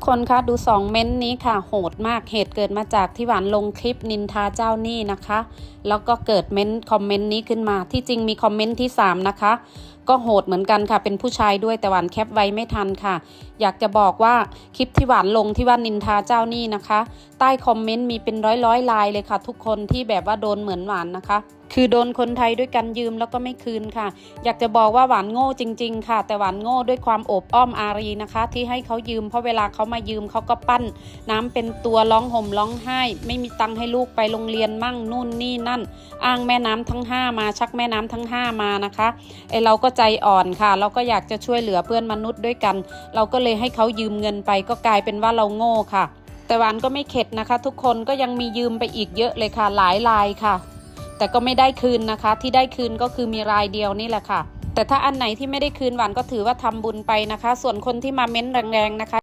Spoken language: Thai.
กคนคะดูสองเม้นต์นี้ค่ะ โหดมากเหตุเกิดมาจากที่หวานลงคลิปนินทาเจ้าหนี้นะคะ แล้วก็เกิดเม้นต์คอมเมนต์นี้ขึ้นมาที่จริงมีคอมเมนต์ที่ 3 นะคะ ก็โหดเหมือนกันค่ะ เป็นผู้ชายด้วยแต่หวานแคปไว้ไม่ทันค่ะ อยากจะบอกว่าคลิปที่หวานลงที่ว่านินทาเจ้าหนี้นะคะ ใต้คอมเมนต์มีเป็นร้อยร้อยลายเลยค่ะ ทุกคนที่แบบว่าโดนเหมือนหวานนะคะ คือโดนคนไทยด้วยกันยืมแล้วก็ไม่คืนค่ะ อยากจะบอกว่าหวานโง่จริง ๆ ค่ะ แต่หวานโง่ด้วยความโอบอ้อมอารีนะคะ ที่ให้เขายืมเพราะเวลาเขามายืมเขาก็ปั้น น้ำเป็นตัวร้องห่มร้องไห้ ไม่มีตังค์ให้ลูกไปโรงเรียนมั่งนู่นนี่นั่น อ้างแม่น้ำทั้ง 5 มาชักแม่น้ำทั้ง 5 มานะคะไอเราก็ใจอ่อนค่ะ เราก็อยากจะช่วยเหลือเพื่อนมนุษย์ด้วยกัน เราก็เลยให้เขายืมเงินไปก็กลายเป็นว่าเราโง่ค่ะ แต่หวานก็ไม่เข็ดนะคะ ทุกคนก็ยังมียืมไปอีกเยอะเลยค่ะหลายรายค่ะ แต่ก็ไม่ได้คืนนะคะ ที่ได้คืนก็คือมีรายเดียวนี่แหละค่ะ แต่ถ้าอันไหนที่ไม่ได้คืนหวานก็ถือว่าทำบุญไปนะคะ ส่วนคนที่มาเม้นแรงๆนะคะ